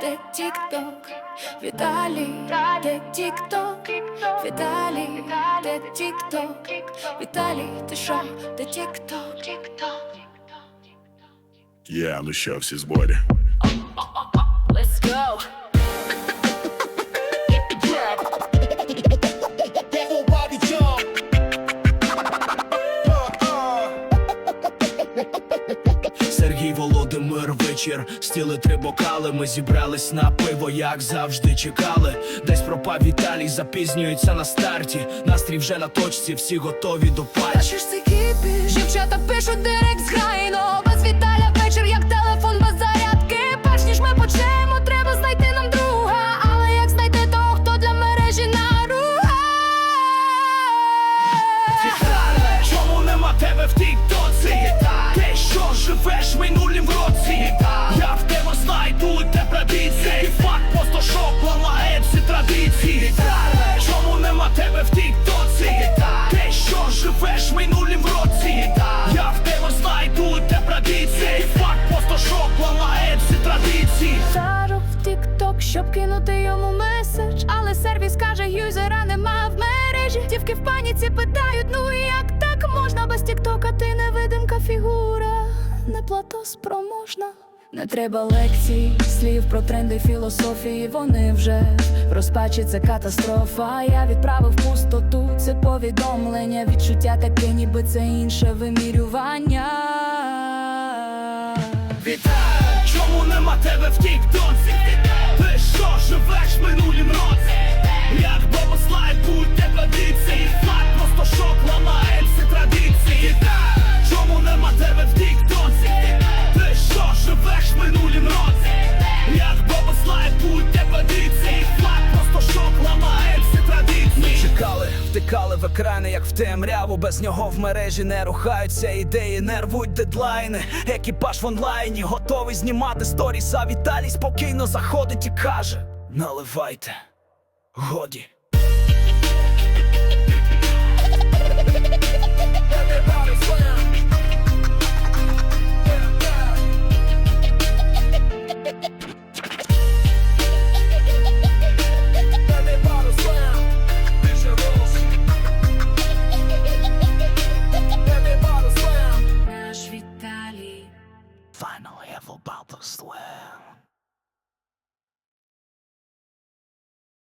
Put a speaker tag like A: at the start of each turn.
A: де тік-ток, Віталій, де тік-ток, Віталій, де тік-ток, Віталій, ти що, де тік-ток,
B: Я, ну що, всі зборі.
A: Let's go!
C: Сергій Володимир вечір, стіли три бокали. Ми зібрались на пиво, як завжди чекали. Десь пропав Віталій, запізнюється на старті. Настрій вже на точці, всі готові до патчі.
A: Бачиш цей кіпіш Дівчата пишуть директ зграйно Без Віталя вечір, як
C: знайду те традиції. І факт просто шок ламає всі традиції. Чому нема тебе в тік-тоці? Ти що живеш минулім році? Я в тебе знайду те традиції. Просто шок ламає всі традиції.
A: Шарок в тік-ток, щоб кинути йому меседж. Але сервіс каже, юзера нема в мережі. Дівки в паніці питають, ну як так можна? Без тік-тока ти невидимка фігура. Не плато спроможна не треба лекцій, слів про тренди філософії, вони вже розпачі це катастрофа. Я відправив пустоту, це повідомлення, відчуття таке, ніби це інше вимірювання.
C: Вітаю, чому нема тебе в тік-тоці? Екрани, як в темряву. Без нього в мережі не рухаються ідеї, не рвуть дедлайни. Екіпаж в онлайні, готовий знімати сторіс А Віталій спокійно заходить і каже Наливайте, годі final bottle of square.